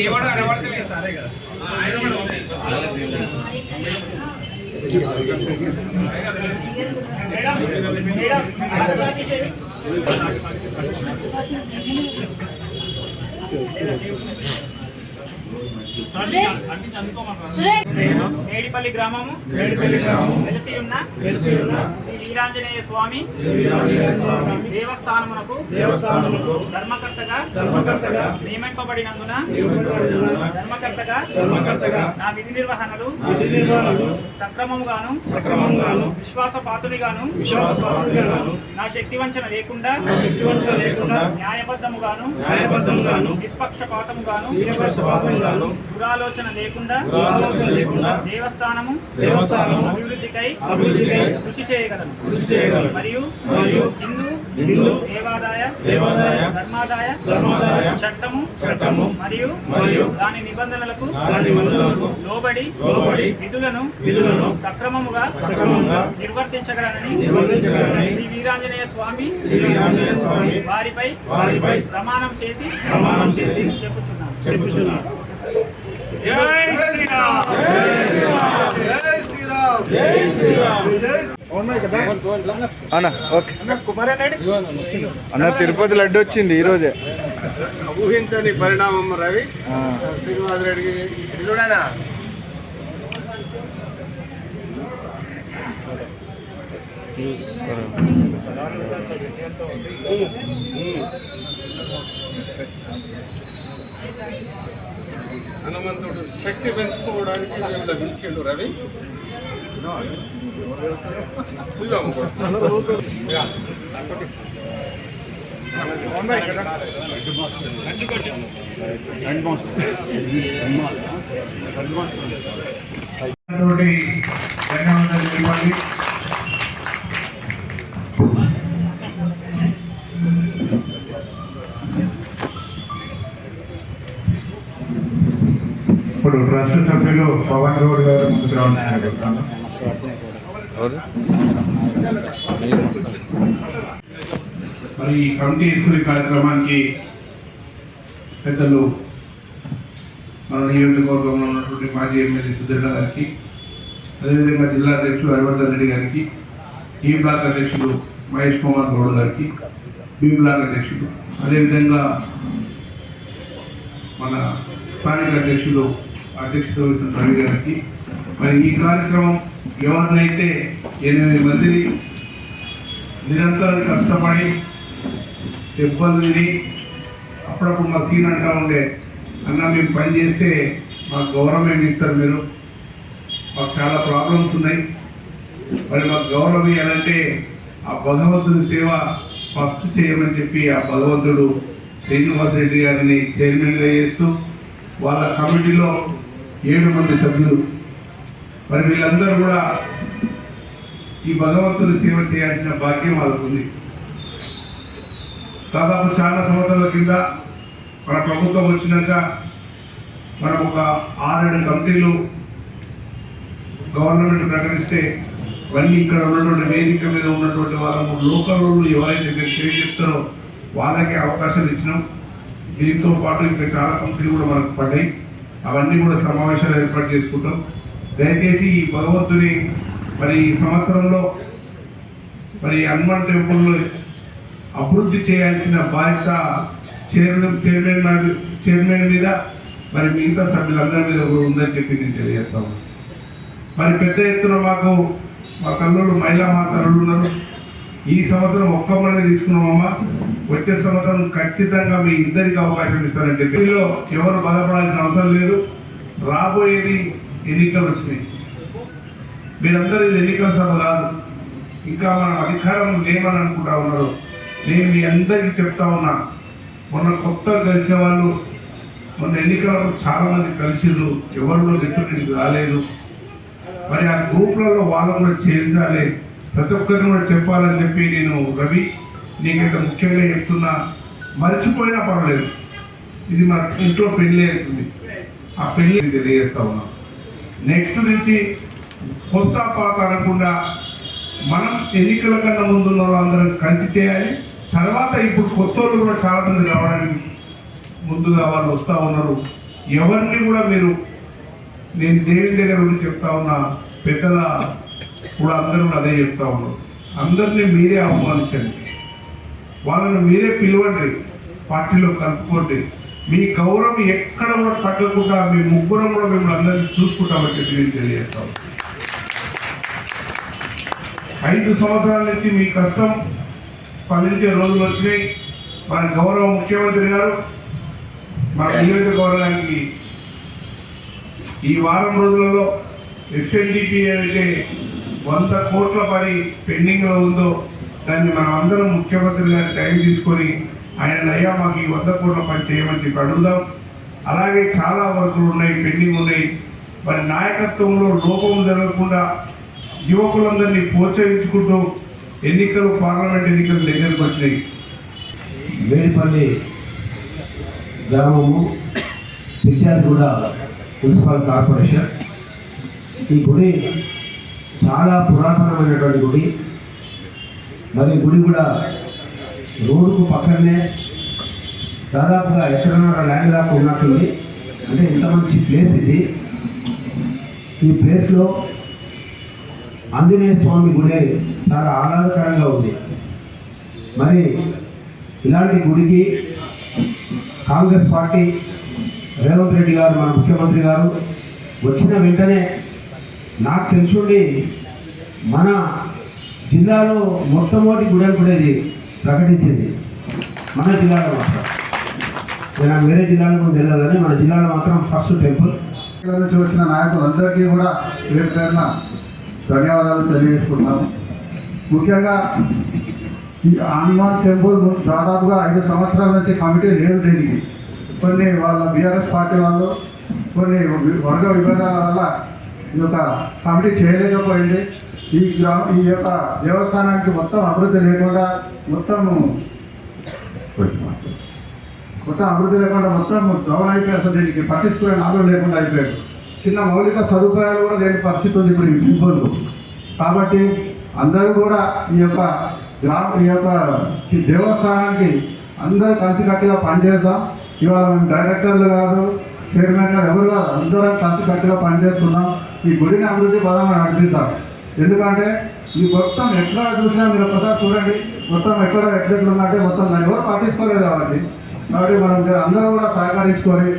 దేవుడు అనబడతలేదు సారే కదా ఆయన కూడా మేడిపల్లి గ్రామము. వెలసి ఉన్న శ్రీ వీరాంజనేయ స్వామి. దేవస్థానమునకు ధర్మకర్తగా ధర్మకర్తగా నియమింపబడినందున ధర్మకర్తగా ధర్మకర్తగా నా విధి నిర్వహణలు నిర్వహణలు సక్రమముగాను సక్రమంగాను విశ్వాసపాతునిగాను విశ్వాసపాతునిగాను నా శక్తి వంచన లేకుండా శక్తివంతం లేకుండా న్యాయబద్ధముగాను న్యాయబద్ధంగాను నిష్పక్షపాతముగాను నిష్పక్షపాతంగాను దురాలోచన లేకుండా దేవస్థానము దేవస్థానము అభివృద్ధికై అభివృద్ధికై కృషి చేయగలను. కృషి చేయగలను. మరియు మరియు హిందూ హిందూ దేవాదాయ దేవాదాయ ధర్మాదాయ ధర్మాదాయ చట్టము చట్టము మరియు మరియు దాని నిబంధనలకు దాని నిబంధనలకు లోబడి లోబడి విధులను విధులను సక్రమముగా సక్రమంగా నిర్వర్తించగలనని నిర్వర్తించగలనని శ్రీ వీరాంజనేయ స్వామి శ్రీ వీరాంజనేయ స్వామి వారిపై వారిపై ప్రమాణం చేసి ప్రమాణం చేసి చెప్పుచున్నాను అన్న ఓకే అన్న తిరుపతి లడ్డు వచ్చింది ఈరోజే. ఊహించని పరిణామం రవి. శ్రీనివాస్ రెడ్డికి. హనుమంతుడు శక్తి పెంచుకోవడానికి మిమ్మల్ని పిలిచిండు రవి? ధన్యవాదాలు. ఇవ్వాలి సభ్యులు పవన్ గౌడ్ గారు ముందుకు మరి ఈ కమిటీ స్కూల్ కార్యక్రమానికి పెద్దలు మన నియోజకవర్గంలో ఉన్నటువంటి మాజీ ఎమ్మెల్యే సుధీర్ గారికి అదేవిధంగా జిల్లా అధ్యక్షుడు హరివర్ధన్ రెడ్డి గారికి ఈ బ్లాక్ అధ్యక్షుడు మహేష్ కుమార్ గౌడ్ గారికి బి బ్లాక్ అధ్యక్షుడు అదేవిధంగా మన స్థానిక అధ్యక్షుడు అధ్యక్షత వహిస్తున్న రవి గారికి. మరి ఈ కార్యక్రమం ఎవరినైతే ఎనిమిది మందిని నిరంతరం కష్టపడి దెబ్బలు తిని అప్పుడప్పుడు మా సీన్ అంటా ఉండే అన్న మేము పని చేస్తే మాకు గౌరవం ఏమి ఇస్తారు మీరు? మాకు చాలా ప్రాబ్లమ్స్ ఉన్నాయి. మరి మాకు గౌరవం ఇవ్వాలంటే ఆ భగవంతుని సేవ ఫస్ట్ చేయమని చెప్పి ఆ భగవంతుడు శ్రీనివాస్ రెడ్డి గారిని చైర్మన్గా చేస్తూ వాళ్ళ కమిటీలో ఏడు మంది సభ్యులు. మరి వీళ్ళందరూ కూడా ఈ భగవంతుని సేవ చేయాల్సిన భాగ్యం వాళ్ళకు ఉంది దాదాపు చాలా సంవత్సరాల కింద మన ప్రభుత్వం వచ్చినాక మనం ఒక ఆరేడు కమిటీలు గవర్నమెంట్ ప్రకటిస్తే మళ్ళీ ఇక్కడ ఉన్నటువంటి వేదిక మీద ఉన్నటువంటి వాళ్ళము లోకల్ ఎవరైతే మీరు పేరు చెప్తారో వాళ్ళకే అవకాశాలు ఇచ్చినాం. దీంతో పాటు ఇంకా చాలా కంపెనీలు కూడా మనకు పడ్డాయి. అవన్నీ కూడా సమావేశాలు ఏర్పాటు చేసుకుంటాం. దయచేసి ఈ భగవంతుని మరి ఈ సంవత్సరంలో మరి హనుమాన్ టెంపుల్ అభివృద్ధి చేయాల్సిన బాధ్యత చైర్మన్ చైర్మన్ చైర్మన్ మీద మరి మిగతా సభ్యులందరి మీద కూడా ఉందని చెప్పి నేను తెలియజేస్తాను మరి పెద్ద ఎత్తున మాకు మా తల్లులు మహిళా మా తల్లులు ఉన్నారు. ఈ సంవత్సరం ఒక్క మంది తీసుకున్నామమ్మా. వచ్చే సంవత్సరం ఖచ్చితంగా మీ ఇద్దరికి అవకాశం ఇస్తారని చెప్పి. దీనిలో ఎవరు బాధపడాల్సిన అవసరం లేదు. రాబోయేది ఎన్నికలు వచ్చినాయి మీరందరూ ఇది ఎన్నికల సభ కాదు. ఇంకా మనం అధికారం లేమని అనుకుంటా ఉన్నారు. నేను మీ అందరికీ చెప్తా ఉన్నా. మొన్న కొత్తగా కలిసిన వాళ్ళు మొన్న ఎన్నికలకు చాలామంది కలిసిండ్రు. కలిసిర్రు ఎవరిలో మిత్రుడికి రాలేదు. మరి ఆ గ్రూప్లలో వాళ్ళు కూడా చేర్చాలి. ప్రతి ఒక్కరిని కూడా చెప్పాలని చెప్పి నేను రవి నీకైతే ముఖ్యంగా చెప్తున్నా మర్చిపోయినా పర్వాలేదు ఇది మన ఇంట్లో పెళ్ళి అవుతుంది. ఆ పెళ్ళి తెలియజేస్తా ఉన్నాం. నెక్స్ట్ నుంచి కొత్త పాత అనకుండా మనం ఎన్నికల కన్నా ముందున్న వాళ్ళందరం కలిసి చేయాలి. తర్వాత ఇప్పుడు కొత్త వాళ్ళు కూడా చాలా మంది రావడానికి ముందుగా వాళ్ళు వస్తూ ఉన్నారు. ఎవరిని కూడా మీరు నేను దేవుని దగ్గర ఉండి చెప్తా ఉన్న పెద్దల ఇప్పుడు అందరూ కూడా అదే చెప్తా ఉన్నారు. అందరినీ మీరే ఆహ్వానించండి వాళ్ళని మీరే పిలవండి. పార్టీలో కలుపుకోండి. మీ గౌరవం ఎక్కడ కూడా తగ్గకుండా మీ ముగ్గురం కూడా మిమ్మల్ని అందరినీ చూసుకుంటామని చెప్పి నేను ఐదు సంవత్సరాల నుంచి మీ కష్టం ఫలించే రోజులు వచ్చినాయి. మన గౌరవ ముఖ్యమంత్రి గారు మన నియోజకవర్గానికి ఈ వారం రోజులలో ఎస్ఎన్డిపి అయితే వంద కోట్ల పని పెండింగ్లో ఉందో దాన్ని మనం అందరం ముఖ్యమంత్రి గారి టైం తీసుకొని ఆయన అయ్యా మాకు ఈ వంద కోట్ల పని చేయమని చెప్పి అడుగుదాం. అలాగే చాలా వర్కులు ఉన్నాయి పెండింగ్ ఉన్నాయి. మరి నాయకత్వంలో లోపం జరగకుండా యువకులందరినీ ప్రోత్సహించుకుంటూ ఎన్నికలు పార్లమెంట్ ఎన్నికలు దగ్గరకు వచ్చినాయి. వేడిపల్లి గ్రామము కూడా మున్సిపల్ కార్పొరేషన్. ఈ గుడి చాలా పురాతనమైనటువంటి గుడి. మరి గుడి కూడా రోడ్డుకు పక్కనే దాదాపుగా ఎక్కడన్నర ల్యాండ్ దాకా ఉన్నట్టుంది. అంటే ఇంత మంచి ప్లేస్ ఇది. ఈ ప్లేస్లో ఆంజనేయ స్వామి గుడి చాలా ఆహ్లాదకరంగా ఉంది. మరి ఇలాంటి గుడికి కాంగ్రెస్ పార్టీ రేవంత్ రెడ్డి గారు మన ముఖ్యమంత్రి గారు వచ్చిన వెంటనే నాకు తెలుసుండి మన జిల్లాలో మొట్టమొదటి గుడి అనుకునేది ప్రకటించింది. మన జిల్లాలో మాత్రం. నేను వేరే జిల్లాలో కూడా తెలియదని మన జిల్లాలో మాత్రం ఫస్ట్ టెంపుల్. ఇక్కడ నుంచి వచ్చిన నాయకులందరికీ కూడా పేరు పేరున ధన్యవాదాలు తెలియజేసుకుంటున్నాము ముఖ్యంగా ఈ హనుమాన్ టెంపుల్ దాదాపుగా ఐదు సంవత్సరాల నుంచి కమిటీ లేదు దీనికి. కొన్ని వాళ్ళ బీఆర్ఎస్ పార్టీ వాళ్ళు కొన్ని వర్గ విభేదాల వల్ల ఈ యొక్క కమిటీ చేయలేకపోయింది. ఈ గ్రామ ఈ యొక్క దేవస్థానానికి మొత్తం అభివృద్ధి లేకుండా మొత్తం మొత్తం అభివృద్ధి లేకుండా మొత్తం డౌన్ అయిపోయారు అసలు దీనికి. పట్టించుకునే నాదులు లేకుండా అయిపోయాడు. చిన్న మౌలిక సదుపాయాలు కూడా లేని పరిస్థితి ఉంది ఇప్పుడు ఈ కాబట్టి అందరూ కూడా ఈ యొక్క గ్రామ ఈ యొక్క ఈ దేవస్థానానికి అందరూ కలిసికట్టుగా పనిచేస్తాం. ఇవాళ మేము డైరెక్టర్లు కాదు చైర్మన్ గారు ఎవరు అందరం కలిసికట్టుగా పనిచేస్తున్నాం ఈ గుడిని అభివృద్ధి పదంలో నడిపిస్తాం ఎందుకంటే ఈ మొత్తం ఎక్కడ చూసినా మీరు ఒక్కసారి చూడండి మొత్తం ఎక్కడ ఎట్లెట్లుందంటే మొత్తం దాన్ని ఎవరు పట్టించుకోలేదు కాబట్టి. కాబట్టి మనం అందరూ కూడా సహకరించుకొని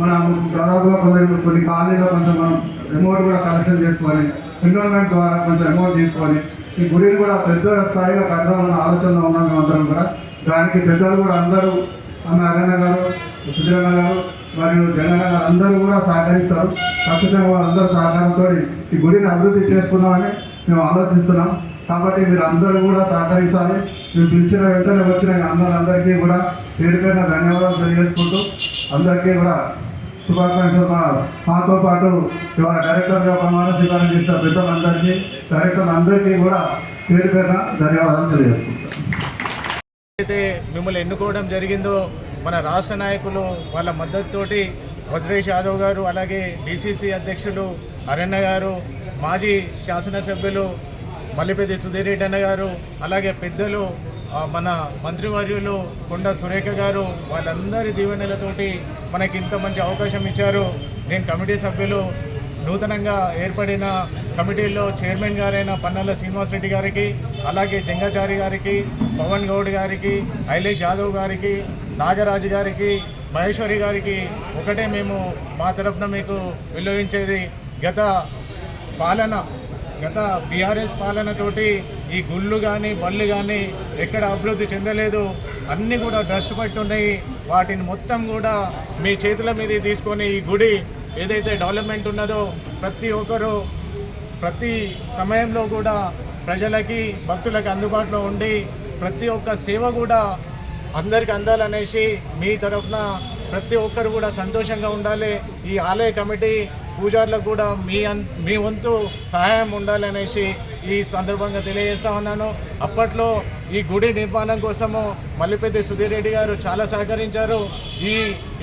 మనం దాదాపుగా కొందరు కొన్ని కాలనీలో కొంచెం మనం అమౌంట్ కూడా కలెక్షన్ చేసుకొని ఎన్రోల్మెంట్ ద్వారా కొంచెం అమౌంట్ తీసుకొని ఈ గుడిని కూడా పెద్ద స్థాయిగా కడదామన్న ఆలోచనలో ఉన్నాం మేమందరం కూడా. దానికి పెద్దలు కూడా అందరూ అన్న అరణ గారు సుధీరన్న గారు మరియు జగన్ గారు అందరూ కూడా సహకరిస్తారు. ఖచ్చితంగా వారందరూ సహకారంతో ఈ గుడిని అభివృద్ధి చేసుకుందామని మేము ఆలోచిస్తున్నాం. కాబట్టి మీరు అందరూ కూడా సహకరించాలి. మీరు పిలిచిన వెంటనే వచ్చిన అందరూ అందరికీ కూడా పేరు పేరున ధన్యవాదాలు తెలియజేసుకుంటూ అందరికీ కూడా శుభాకాంక్షలు. మా మాతో పాటు ఇవాళ డైరెక్టర్గా ప్రమాణ స్వీకారం చేసిన పెద్దలందరికీ డైరెక్టర్లందరికీ కూడా పేరు పేరున ధన్యవాదాలు తెలియజేసుకుంటాం అయితే మిమ్మల్ని ఎన్నుకోవడం జరిగిందో మన రాష్ట్ర నాయకులు వాళ్ళ మద్దతుతోటి వజ్రేష్ యాదవ్ గారు అలాగే డిసిసి అధ్యక్షులు అరణ్య గారు మాజీ శాసనసభ్యులు మల్లిపెద్ది సుధీర్ రెడ్డి గారు అలాగే పెద్దలు మన మంత్రివర్యులు కొండ సురేఖ గారు వాళ్ళందరి దీవెనలతోటి మనకి ఇంత మంచి అవకాశం ఇచ్చారు. నేను కమిటీ సభ్యులు. నూతనంగా ఏర్పడిన కమిటీలో చైర్మన్ గారైన పన్నాల శ్రీనివాసరెడ్డి గారికి అలాగే జంగాచారి గారికి పవన్ గౌడ్ గారికి ఐలేష్ యాదవ్ గారికి నాగరాజు గారికి మహేశ్వరి గారికి ఒకటే మేము మా తరఫున మీకు విలువించేది గత పాలన గత బీఆర్ఎస్ పాలనతోటి ఈ గుళ్ళు కానీ బళ్ళు కానీ ఎక్కడ అభివృద్ధి చెందలేదు. అన్నీ కూడా డ్రష్ పట్టి ఉన్నాయి వాటిని మొత్తం కూడా మీ చేతుల మీద తీసుకొని ఈ గుడి ఏదైతే డెవలప్మెంట్ ఉన్నదో ప్రతి ఒక్కరూ ప్రతి సమయంలో కూడా ప్రజలకి భక్తులకి అందుబాటులో ఉండి ప్రతి ఒక్క సేవ కూడా అందరికి అందాలనేసి మీ తరఫున ప్రతి ఒక్కరు కూడా సంతోషంగా ఉండాలి. ఈ ఆలయ కమిటీ పూజారులకు కూడా మీ అన్ మీ వంతు సహాయం ఉండాలనేసి ఈ సందర్భంగా తెలియజేస్తా ఉన్నాను. అప్పట్లో ఈ గుడి నిర్మాణం కోసము మల్లిపెద్ది సుధీర్ రెడ్డి గారు చాలా సహకరించారు. ఈ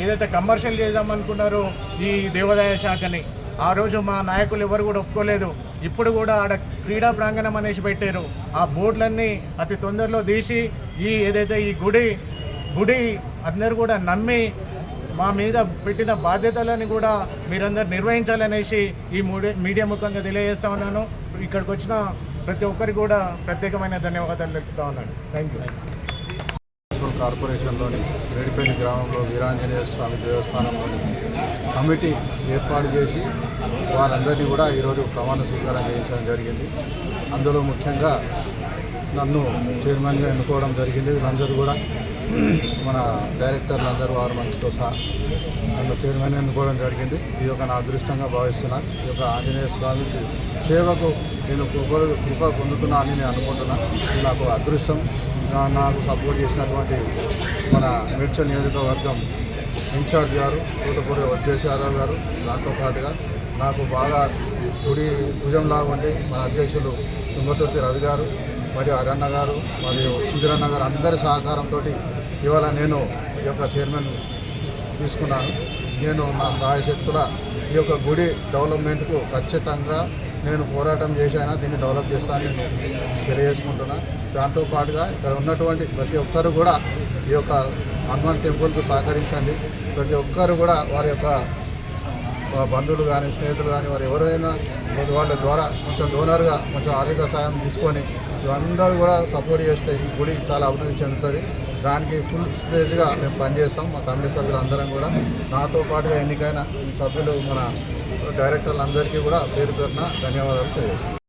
ఏదైతే కమర్షియల్ చేద్దామనుకున్నారో ఈ దేవాదాయ శాఖని. ఆ రోజు మా నాయకులు ఎవరు కూడా ఒప్పుకోలేదు. ఇప్పుడు కూడా ఆడ క్రీడా ప్రాంగణం అనేసి పెట్టారు. ఆ బోర్డులన్నీ అతి తొందరలో తీసి ఈ ఏదైతే ఈ గుడి గుడి అందరు కూడా నమ్మి మా మీద పెట్టిన బాధ్యతలని కూడా మీరందరూ నిర్వహించాలనేసి ఈ మీడియా ముఖంగా తెలియజేస్తా ఉన్నాను. ఇక్కడికి వచ్చిన ప్రతి ఒక్కరికి కూడా ప్రత్యేకమైన ధన్యవాదాలు తెలుపుతా ఉన్నాను. థ్యాంక్ యూ కార్పొరేషన్లోని వేడిపల్లి గ్రామంలో వీరాంజనేయ స్వామి దేవస్థానంలోని కమిటీ ఏర్పాటు చేసి వారందరినీ కూడా ఈరోజు ప్రమాణ స్వీకారం చేయించడం జరిగింది. అందులో ముఖ్యంగా నన్ను చైర్మన్గా ఎన్నుకోవడం జరిగింది. వీళ్ళందరూ కూడా మన డైరెక్టర్లు అందరూ వారు మందితో సహా నన్ను చైర్మన్ ఎన్నుకోవడం జరిగింది. ఇది ఒక నా అదృష్టంగా భావిస్తున్నాను ఈ యొక్క ఆంజనేయ స్వామి సేవకు నేను కృప కృప పొందుతున్నానని నేను అనుకుంటున్నాను ఇది నాకు అదృష్టం. నా- నాకు సపోర్ట్ చేసినటువంటి మన మేడ్చల్ నియోజకవర్గం ఇన్ఛార్జ్ గారు తోటపూడి వజ్రేష్ యాదవ్ గారు దాంతో పాటుగా నాకు బాగా గుడి భుజంలాగా ఉండి మన అధ్యక్షులు తుంగతుర్తి రవి గారు మరియు అరన్న గారు మరియు సుధీరన్న గారు అందరి సహకారంతో ఇవాళ నేను ఈ యొక్క చైర్మన్ తీసుకున్నాను. నేను నా సహాయశక్తుల ఈ యొక్క గుడి డెవలప్మెంట్కు ఖచ్చితంగా నేను పోరాటం చేశాను దీన్ని డెవలప్ చేస్తానని నేను తెలియజేసుకుంటున్నా. దాంతో పాటుగా ఇక్కడ ఉన్నటువంటి ప్రతి ఒక్కరు కూడా ఈ యొక్క హనుమాన్ టెంపుల్కు సహకరించండి. ప్రతి ఒక్కరు కూడా వారి యొక్క బంధువులు కానీ స్నేహితులు కానీ వారు ఎవరైనా వాళ్ళ ద్వారా కొంచెం డోనర్గా కొంచెం ఆర్థిక సాయం తీసుకొని ఇవందరూ కూడా సపోర్ట్ చేస్తే ఈ గుడి చాలా అభివృద్ధి చెందుతుంది. దానికి ఫుల్ ఫ్లేజ్గా మేము పనిచేస్తాం మా కమిటీ సభ్యులు అందరం కూడా. నాతో పాటుగా ఎన్నికైన ఈ సభ్యులు మన డైరెక్టర్లందరికీ కూడా పేరు పేరున ధన్యవాదాలు తెలియజేస్తాం